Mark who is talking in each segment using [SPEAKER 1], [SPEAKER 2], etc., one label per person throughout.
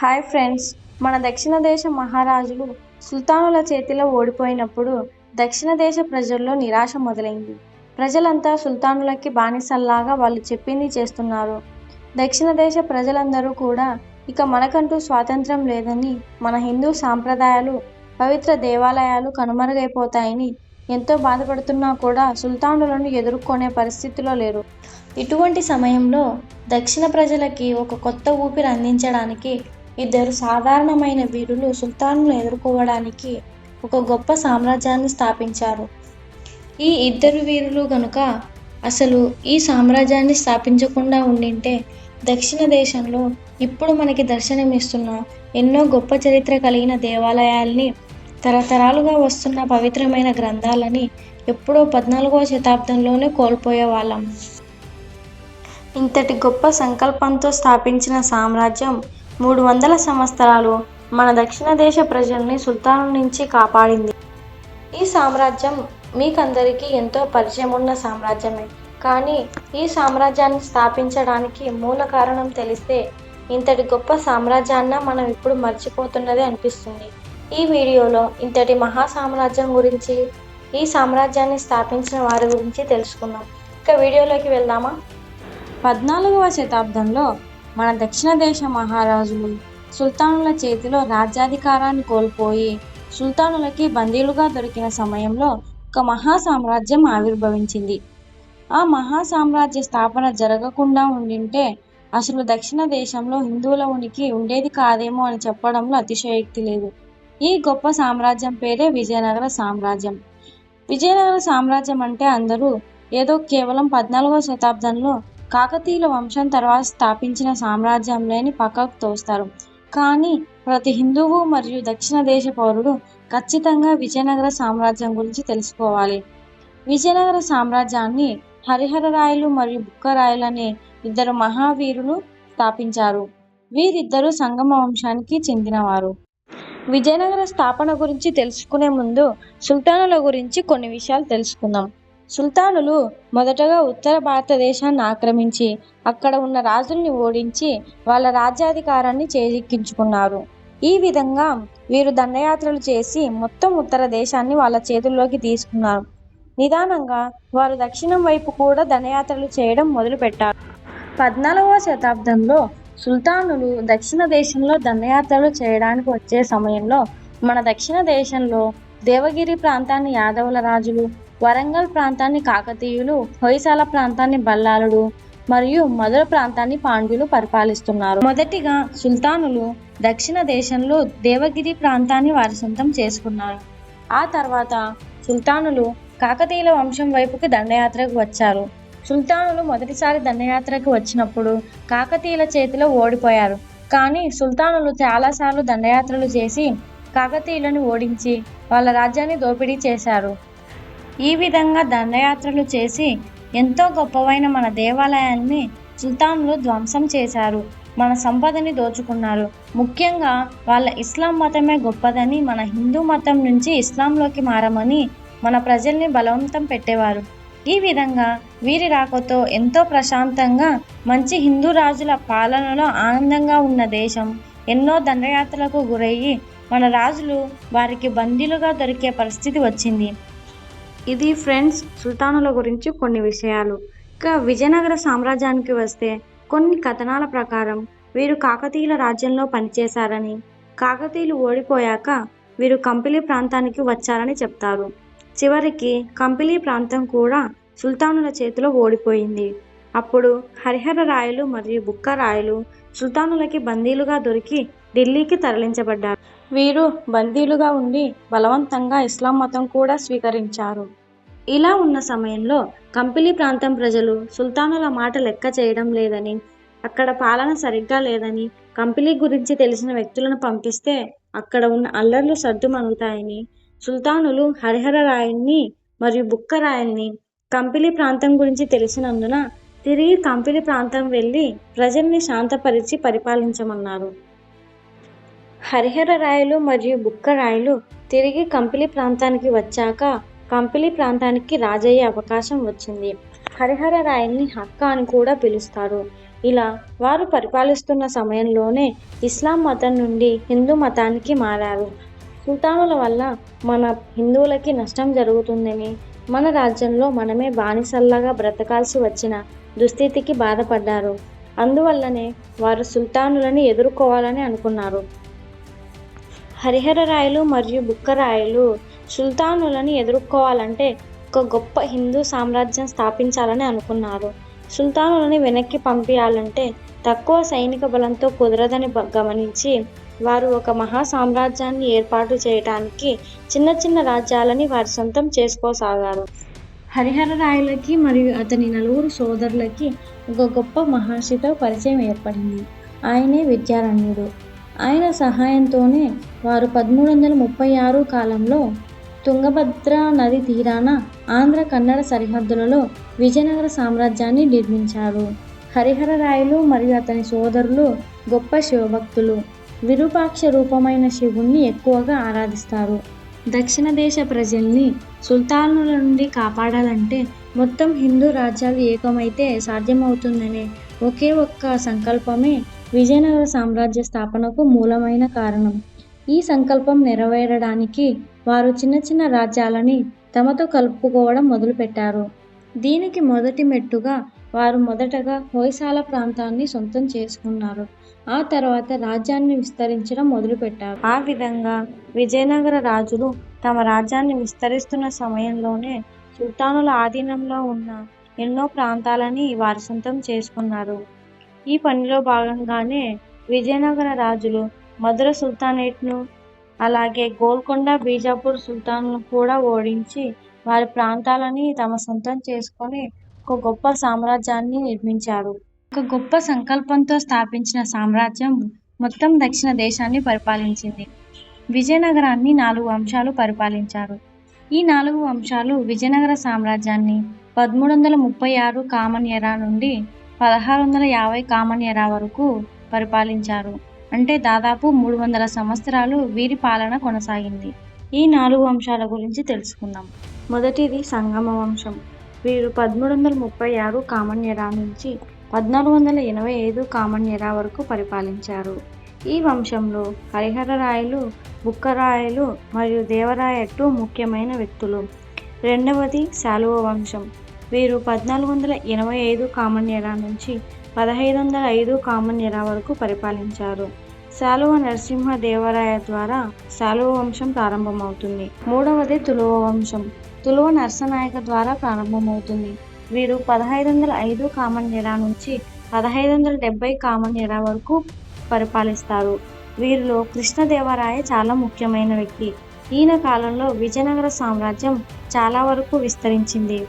[SPEAKER 1] Hi friends. మన దక్షిణ దేశ మహారాజులు సుల్తానుల చేతిలో ఓడిపోయినప్పుడు దక్షిణ దేశ ప్రజల్లో నిరాశ మొదలైంది. ప్రజలంతా సుల్తానులకి బానిసల్లాగా వాళ్ళు చెప్పింది చేస్తున్నారు. దక్షిణ దేశ ప్రజలందరూ కూడా ఇక మనకంటూ స్వాతంత్రం లేదని మన హిందూ సాంప్రదాయాలు పవిత్ర దేవాలయాలు కనుమరుగైపోతాయని ఎంతో బాధపడుతున్నా కూడా సుల్తానులను ఎదుర్కొనే పరిస్థితిలో లేరు. ఇటువంటి సమయంలో దక్షిణ ప్రజలకి ఒక కొత్త ఊపిరి అందించడానికి ఇద్దరు సాధారణమైన వీరులు సుల్తాన్ను ఎదుర్కోవడానికి ఒక గొప్ప సామ్రాజ్యాన్ని స్థాపించారు. ఈ ఇద్దరు వీరులు గనుక అసలు ఈ సామ్రాజ్యాన్ని స్థాపించకుండా ఉండింటే దక్షిణ దేశంలో ఇప్పుడు మనకి దర్శనమిస్తున్న ఎన్నో గొప్ప చరిత్ర కలిగిన దేవాలయాల్ని తరతరాలుగా వస్తున్న పవిత్రమైన గ్రంథాలని ఎప్పుడో పద్నాలుగవ శతాబ్దంలోనే కోల్పోయే వాళ్ళం. ఇంతటి గొప్ప సంకల్పంతో స్థాపించిన సామ్రాజ్యం మూడు వందల సంవత్సరాలు మన దక్షిణ దేశ ప్రజల్ని సుల్తాను నుంచి కాపాడింది. ఈ సామ్రాజ్యం మీకందరికీ ఎంతో పరిచయం ఉన్న సామ్రాజ్యమే. కానీ ఈ సామ్రాజ్యాన్ని స్థాపించడానికి మూల కారణం తెలిస్తే ఇంతటి గొప్ప సామ్రాజ్యాన్న మనం ఇప్పుడు మర్చిపోతున్నది అనిపిస్తుంది. ఈ వీడియోలో ఇంతటి మహా సామ్రాజ్యం గురించి ఈ సామ్రాజ్యాన్ని స్థాపించిన వారి గురించి తెలుసుకుందాం. ఇక వీడియోలోకి వెళ్దామా? పద్నాలుగవ శతాబ్దంలో మన దక్షిణ దేశ మహారాజులు సుల్తానుల చేతిలో రాజ్యాధికారాన్ని కోల్పోయి సుల్తానులకి బందీలుగా దొరికిన సమయంలో ఒక మహా సామ్రాజ్యం ఆవిర్భవించింది. ఆ మహా సామ్రాజ్య స్థాపన జరగకుండా ఉండింటే అసలు దక్షిణ దేశంలో హిందువుల ఉనికి ఉండేది కాదేమో అని చెప్పడంలో అతిశయోక్తి లేదు. ఈ గొప్ప సామ్రాజ్యం పేరే విజయనగర సామ్రాజ్యం. విజయనగర సామ్రాజ్యం అంటే అందరూ ఏదో కేవలం పద్నాలుగవ శతాబ్దంలో కాకతీయుల వంశం తర్వాత స్థాపించిన సామ్రాజ్యం లేని పక్కకు తోస్తారు. కానీ ప్రతి హిందువు మరియు దక్షిణ దేశ పౌరుడు ఖచ్చితంగా విజయనగర సామ్రాజ్యం గురించి తెలుసుకోవాలి. విజయనగర సామ్రాజ్యాన్ని హరిహరరాయలు మరియు బుక్కరాయలు అనే ఇద్దరు మహావీరులు స్థాపించారు. వీరిద్దరూ సంగమ వంశానికి చెందినవారు. విజయనగర స్థాపన గురించి తెలుసుకునే ముందు సుల్తానుల గురించి కొన్ని విషయాలు తెలుసుకుందాం. సుల్తానులు మొదటగా ఉత్తర భారతదేశాన్ని ఆక్రమించి అక్కడ ఉన్న రాజుల్ని ఓడించి వాళ్ళ రాజ్యాధికారాన్ని చేజిక్కించుకున్నారు. ఈ విధంగా వీరు దండయాత్రలు చేసి మొత్తం ఉత్తర దేశాన్ని వాళ్ళ చేతుల్లోకి తీసుకున్నారు. నిదానంగా వారు దక్షిణం వైపు కూడా దండయాత్రలు చేయడం మొదలుపెట్టారు. పద్నాలుగవ శతాబ్దంలో సుల్తానులు దక్షిణ దేశంలో దండయాత్రలు చేయడానికి వచ్చే సమయంలో మన దక్షిణ దేశంలో దేవగిరి ప్రాంతాన్ని యాదవుల రాజులు వరంగల్ ప్రాంతాన్ని కాకతీయులు హొయసాల ప్రాంతాన్ని బల్లాలుడు మరియు మధుర ప్రాంతాన్ని పాండ్యులు పరిపాలిస్తున్నారు. మొదటిగా సుల్తానులు దక్షిణ దేశంలో దేవగిరి ప్రాంతాన్ని వారి సొంతం చేసుకున్నారు. ఆ తర్వాత సుల్తానులు కాకతీయుల వంశం వైపుకి దండయాత్రకు వచ్చారు. సుల్తానులు మొదటిసారి దండయాత్రకు వచ్చినప్పుడు కాకతీయుల చేతిలో ఓడిపోయారు. కానీ సుల్తానులు చాలాసార్లు దండయాత్రలు చేసి కాకతీయులను ఓడించి వాళ్ళ రాజ్యాన్ని దోపిడీ చేశారు. ఈ విధంగా దండయాత్రలు చేసి ఎంతో గొప్పవైన మన దేవాలయాన్ని సుల్తాన్లు ధ్వంసం చేశారు. మన సంపదని దోచుకున్నారు. ముఖ్యంగా వాళ్ళ ఇస్లాం మతమే గొప్పదని మన హిందూ మతం నుంచి ఇస్లాంలోకి మారమని మన ప్రజల్ని బలవంతం పెట్టేవారు. ఈ విధంగా వీరి రాకతో ఎంతో ప్రశాంతంగా మంచి హిందూ రాజుల పాలనలో ఆనందంగా ఉన్న దేశం ఎన్నో దండయాత్రలకు గురయ్యి మన రాజులు వారికి బందీలుగా దొరికే పరిస్థితి వచ్చింది. ఇది ఫ్రెండ్స్ సుల్తానుల గురించి కొన్ని విషయాలు. ఇక విజయనగర సామ్రాజ్యానికి వస్తే కొన్ని కథనాల ప్రకారం వీరు కాకతీయుల రాజ్యంలో పనిచేశారని కాకతీయులు ఓడిపోయాక వీరు కంపిలి ప్రాంతానికి వచ్చారని చెప్తారు. చివరికి కంపిలి ప్రాంతం కూడా సుల్తానుల చేతిలో ఓడిపోయింది. అప్పుడు హరిహర రాయలు మరియు బుక్క రాయలు సుల్తానులకి బందీలుగా దొరికి ఢిల్లీకి తరలించబడ్డారు. వీరు బందీలుగా ఉండి బలవంతంగా ఇస్లాం మతం కూడా స్వీకరించారు. ఇలా ఉన్న సమయంలో కంపిలి ప్రాంతం ప్రజలు సుల్తానుల మాట లెక్క చేయడం లేదని అక్కడ పాలన సరిగ్గా లేదని కంపిలి గురించి తెలిసిన వ్యక్తులను పంపిస్తే అక్కడ ఉన్న అల్లర్లు సర్దుమణుగుతాయని సుల్తానులు హరిహర రాయల్ని మరియు బుక్క రాయల్ని కంపిలి ప్రాంతం గురించి తెలిసినందున తిరిగి కంపిలి ప్రాంతం వెళ్ళి ప్రజల్ని శాంతపరిచి పరిపాలించమన్నారు. హరిహర రాయలు మరియు బుక్క రాయలు తిరిగి కంపిలి ప్రాంతానికి వచ్చాక కంపిలి ప్రాంతానికి రాజయ్యే అవకాశం వచ్చింది. హరిహర రాయల్ని హక్క అని కూడా పిలుస్తారు. ఇలా వారు పరిపాలిస్తున్న సమయంలోనే ఇస్లాం మతం నుండి హిందూ మతానికి మారారు. సుల్తానుల వల్ల మన హిందువులకి నష్టం జరుగుతుందని మన రాజ్యంలో మనమే బానిసల్లాగా బ్రతకాల్సి వచ్చిన దుస్థితికి బాధపడ్డారు. అందువల్లనే వారు సుల్తానులని ఎదుర్కోవాలని అనుకున్నారు. హరిహరరాయలు మరియు బుక్కరాయలు సుల్తానులని ఎదుర్కోవాలంటే ఒక గొప్ప హిందూ సామ్రాజ్యం స్థాపించాలని అనుకున్నారు. సుల్తానులని వెనక్కి పంపించాలంటే తక్కువ సైనిక బలంతో కుదరదని గమనించి వారు ఒక మహా సామ్రాజ్యాన్ని ఏర్పాటు చేయటానికి చిన్న చిన్న రాజ్యాలని వారి సొంతం చేసుకోసాగారు. హరిహర రాయలకి మరియు అతని నలుగురు సోదరులకి ఒక గొప్ప మహర్షితో పరిచయం ఏర్పడింది. ఆయనే విద్యారణ్యుడు. ఆయన సహాయంతోనే వారు పదమూడు వందల ముప్పై ఆరు కాలంలో తుంగభద్ర నది తీరాన ఆంధ్ర కన్నడ సరిహద్దులలో విజయనగర సామ్రాజ్యాన్ని నిర్మించారు. హరిహర రాయలు మరియు అతని సోదరులు గొప్ప శివభక్తులు. విరూపాక్ష రూపమైన శివుణ్ణి ఎక్కువగా ఆరాధిస్తారు. దక్షిణ దేశ ప్రజల్ని సుల్తానుల నుండి కాపాడాలంటే మొత్తం హిందూ రాజ్యాలు ఏకమైతే సాధ్యమవుతుందనే ఒకే ఒక్క సంకల్పమే విజయనగర సామ్రాజ్య స్థాపనకు మూలమైన కారణం. ఈ సంకల్పం నెరవేరడానికి వారు చిన్న చిన్న రాజ్యాలని తమతో కలుపుకోవడం మొదలుపెట్టారు. దీనికి మొదటి మెట్టుగా వారు మొదటగా హోయసాల ప్రాంతాన్ని సొంతం చేసుకున్నారు. ఆ తర్వాత రాజ్యాన్ని విస్తరించడం మొదలుపెట్టారు. ఆ విధంగా విజయనగర రాజులు తమ రాజ్యాన్ని విస్తరిస్తున్న సమయంలోనే సుల్తానుల ఆధీనంలో ఉన్న ఎన్నో ప్రాంతాలని వారు సొంతం చేసుకున్నారు. ఈ పనిలో భాగంగానే విజయనగర రాజులు మధుర సుల్తానేట్ను అలాగే గోల్కొండ బీజాపూర్ సుల్తాన్ను కూడా ఓడించి వారి ప్రాంతాలని తమ సొంతం చేసుకొని ఒక గొప్ప సామ్రాజ్యాన్ని నిర్మించారు. ఒక గొప్ప సంకల్పంతో స్థాపించిన సామ్రాజ్యం మొత్తం దక్షిణ దేశాన్ని పరిపాలించింది. విజయనగరాన్ని నాలుగు వంశాలు పరిపాలించారు. ఈ నాలుగు వంశాలు విజయనగర సామ్రాజ్యాన్ని పదమూడు వందల ముప్పై ఆరు కామన్ ఎరా నుండి పదహారు వందల యాభై కామన్ ఎరా వరకు పరిపాలించారు. అంటే దాదాపు మూడు వందల సంవత్సరాలు వీరి పాలన కొనసాగింది. ఈ నాలుగు వంశాల గురించి తెలుసుకుందాం. మొదటిది సంగమ వంశం. వీరు పదమూడు వందల ముప్పై ఆరు కామన్ ఎరా నుంచి పద్నాలుగు వందల ఎనభై ఐదు కామన్ ఎరా వరకు పరిపాలించారు. ఈ వంశంలో హరిహర రాయలు బుక్కరాయలు మరియు దేవరాయట్టు ముఖ్యమైన వ్యక్తులు. రెండవది శాలువ వంశం. వీరు పద్నాలుగు వందల ఎనభై ఐదు కామన్ ఎరా నుంచి పదహైదు వందల ఐదు కామన్ ఎరా వరకు పరిపాలించారు. శాలువ నరసింహ దేవరాయ ద్వారా శాలువ వంశం ప్రారంభమవుతుంది. మూడవది తులువ వంశం. తులువ నరసనాయక ద్వారా ప్రారంభమవుతుంది. వీరు పదహైదు వందల ఐదు కామన్ ఎరా నుంచి పదహైదు వందల డెబ్బై కామన్ ఎరా వరకు పరిపాలిస్తారు. వీరిలో కృష్ణదేవరాయ చాలా ముఖ్యమైన వ్యక్తి. ఈయన కాలంలో విజయనగర సామ్రాజ్యం చాలా వరకు విస్తరించింది.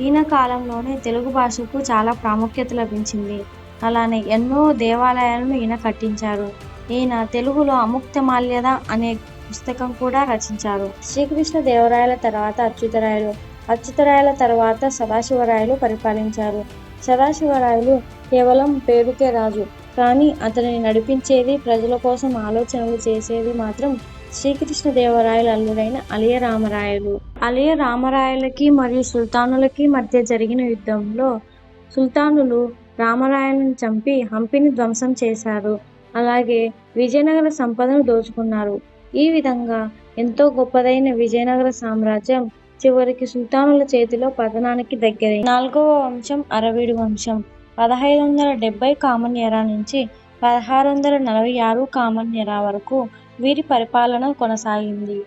[SPEAKER 1] ఈయన కాలంలోనే తెలుగు భాషకు చాలా ప్రాముఖ్యత లభించింది. అలానే ఎన్నో దేవాలయాలను ఈయన కట్టించారు. ఈయన తెలుగులో అముక్తమాల్యద అనే పుస్తకం కూడా రచించారు. శ్రీకృష్ణ దేవరాయల తర్వాత అచ్యుతరాయలు అచ్యుతరాయల తర్వాత సదాశివరాయలు పరిపాలించారు. సదాశివరాయలు కేవలం పేరుకే రాజు కానీ అతనిని నడిపించేది ప్రజల కోసం ఆలోచనలు చేసేది మాత్రం శ్రీకృష్ణ దేవరాయల అల్లుడైన అలియ రామరాయలు అలియ రామరాయలకి మరియు సుల్తానులకి మధ్య జరిగిన యుద్ధంలో సుల్తానులు రామరాయలను చంపి హంపిని ధ్వంసం చేశారు. అలాగే విజయనగర సంపదను దోచుకున్నారు. ఈ విధంగా ఎంతో గొప్పదైన విజయనగర సామ్రాజ్యం చివరికి సుల్తానుల చేతిలో పతనానికి దగ్గరైంది. నాలుగవ వంశం అరవీడు వంశం. పదహైదు వందల డెబ్బై కామన్ ఎరా నుంచి పదహారు వందల నలభై ఆరు కామన్ ఎరా వరకు వీరి పరిపాలన కొనసాగింది.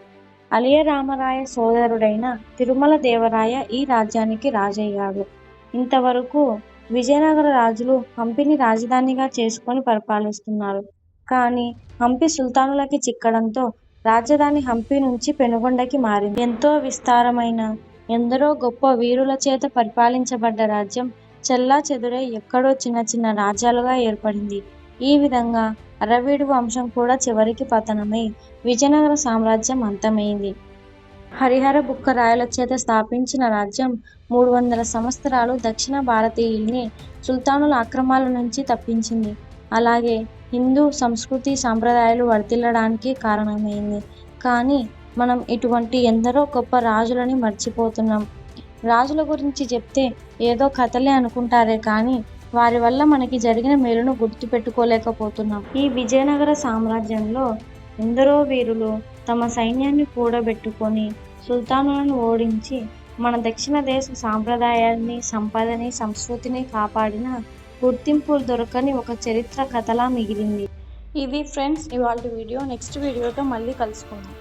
[SPEAKER 1] అలియ రామరాయ సోదరుడైన తిరుమల దేవరాయ ఈ రాజ్యానికి రాజయ్యాడు. ఇంతవరకు విజయనగర రాజులు హంపిని రాజధానిగా చేసుకొని పరిపాలిస్తున్నారు. కానీ హంపి సుల్తానులకి చిక్కడంతో రాజధాని హంపి నుంచి పెనుగొండకి మారింది. ఎంతో విస్తారమైన ఎందరో గొప్ప వీరుల చేత పరిపాలించబడ్డ రాజ్యం చెల్లా చెదురై ఎక్కడో చిన్న చిన్న రాజ్యాలుగా ఏర్పడింది. ఈ విధంగా అరవీడు వంశం కూడా చివరికి పతనమై విజయనగర సామ్రాజ్యం అంతమైంది. హరిహర బుక్క రాయల చేత స్థాపించిన రాజ్యం మూడు వందల సంవత్సరాలు దక్షిణ భారతీయుల్ని సుల్తానుల అక్రమాల నుంచి తప్పించింది. అలాగే హిందూ సంస్కృతి సాంప్రదాయాలు వర్ధిల్లడానికి కారణమైంది. కానీ మనం ఇటువంటి ఎందరో గొప్ప రాజులని మర్చిపోతున్నాం. రాజుల గురించి చెప్తే ఏదో కథలే అనుకుంటారే కానీ వారి వల్ల మనకి జరిగిన మేలును గుర్తుపెట్టుకోలేకపోతున్నాం. ఈ విజయనగర సామ్రాజ్యంలో ఎందరో వీరులు తమ సైన్యాన్ని కూడబెట్టుకొని సుల్తానులను ఓడించి మన దక్షిణ దేశ సాంప్రదాయాన్ని సంపదని సంస్కృతిని కాపాడిన గుర్తింపు దొరకని ఒక చరిత్ర కథలా మిగిలింది. ఇది ఫ్రెండ్స్ ఇవాళ వీడియో. నెక్స్ట్ వీడియోతో మళ్ళీ కలుసుకుందాం.